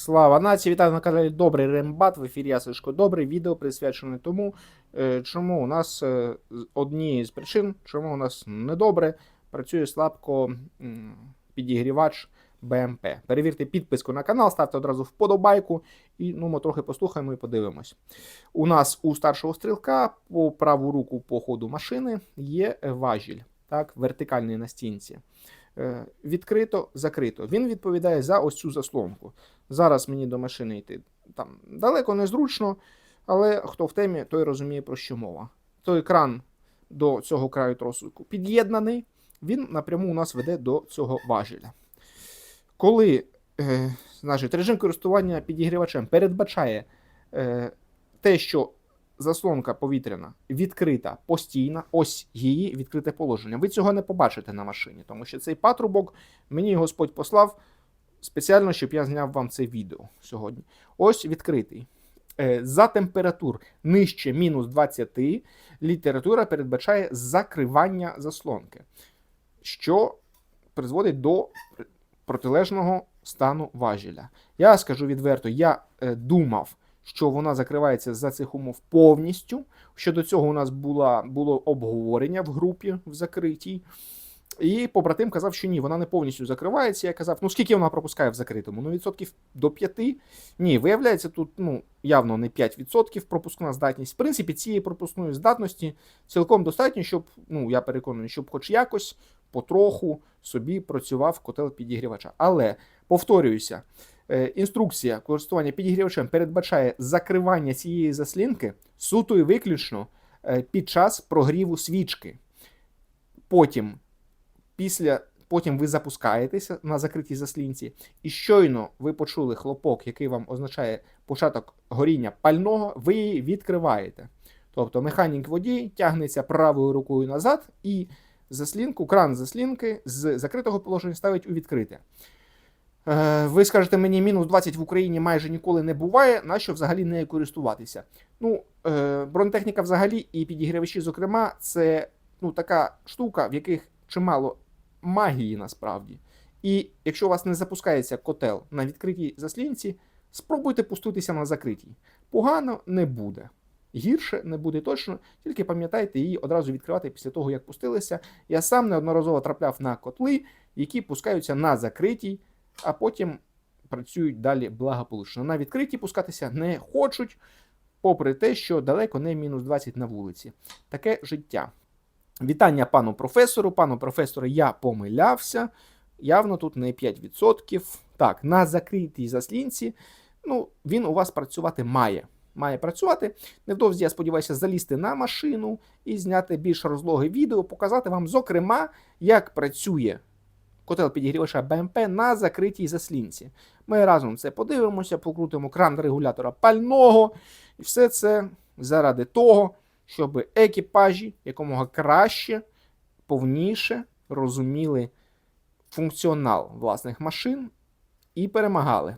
Слава нації! Вітаю на каналі Добрий Рембат. В ефірі я Сашко Добрий. Відео присвячене тому, е, чому у нас е, однією з причин, чому у нас недобре працює слабко підігрівач БМП. Перевірте підписку на канал, ставте одразу вподобайку і ну, ми трохи послухаємо і подивимось. У нас у старшого стрілка по праву руку по ходу машини є важіль, так, вертикальний на стінці. Е, Відкрито, закрито. Він відповідає за ось цю заслонку. Зараз мені до машини йти там далеко незручно, але хто в темі, той розуміє, про що мова. Той кран до цього краю тросу під'єднаний, він напряму у нас веде до цього важеля. Коли е, значить, режим користування підігрівачем передбачає е, те, що заслонка повітряна відкрита постійна, ось її відкрите положення. Ви цього не побачите на машині, тому що цей патрубок мені Господь послав спеціально, щоб я зняв вам це відео сьогодні. Ось відкритий. Е, За температур нижче мінус 20 література передбачає закривання заслонки, що призводить до протилежного стану важеля. Я скажу відверто, я е, думав, що вона закривається за цих умов повністю. Щодо цього у нас була, було обговорення в групі в закритій. І побратим казав, що ні, вона не повністю закривається. Я казав, ну скільки вона пропускає в закритому? Ну, відсотків до 5. Ні, виявляється, тут ну, явно не 5% пропускна здатність. В принципі, цієї пропускної здатності цілком достатньо, щоб, ну, я переконаний, щоб хоч якось потроху собі працював котел підігрівача. Але повторююся, інструкція користування підігрівачем передбачає закривання цієї заслінки суто і виключно е, під час прогріву свічки. Потім після потім ви запускаєтеся на закритій заслінці, і щойно ви почули хлопок, який вам означає початок горіння пального, ви її відкриваєте. Тобто механік водій тягнеться правою рукою назад і заслінку, кран заслінки з закритого положення ставить у відкрите. Е, Ви скажете мені, мінус 20 в Україні майже ніколи не буває, нащо взагалі нею користуватися? Ну, е, бронетехніка взагалі і підігрівачі, зокрема, це ну, така штука, в яких чимало магії насправді. І якщо у вас не запускається котел на відкритій заслінці, спробуйте пуститися на закритій. Погано не буде. Гірше не буде точно, тільки пам'ятайте її одразу відкривати після того, як пустилися. Я сам неодноразово трапляв на котли, які пускаються на закритій, а потім працюють далі благополучно. На відкритій пускатися не хочуть, попри те, що далеко не мінус 20 на вулиці. Таке життя. Вітання пану професору. Пану професору, я помилявся. Явно тут не 5%. Так, на закритій заслінці. Ну, він у вас працювати має. Має працювати. Невдовзі, я сподіваюся, залізти на машину і зняти більш розлоге відео, показати вам, зокрема, як працює котел підігрівача БМП на закритій заслінці. Ми разом це подивимося, покрутимо кран регулятора пального, і все це заради того, щоб екіпажі якомога краще, повніше розуміли функціонал власних машин і перемагали.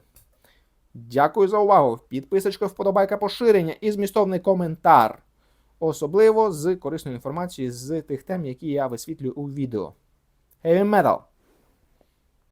Дякую за увагу. Підписочка, вподобайка, поширення і змістовний коментар. Особливо з корисною інформацією з тих тем, які я висвітлюю у відео. Heavy Metal!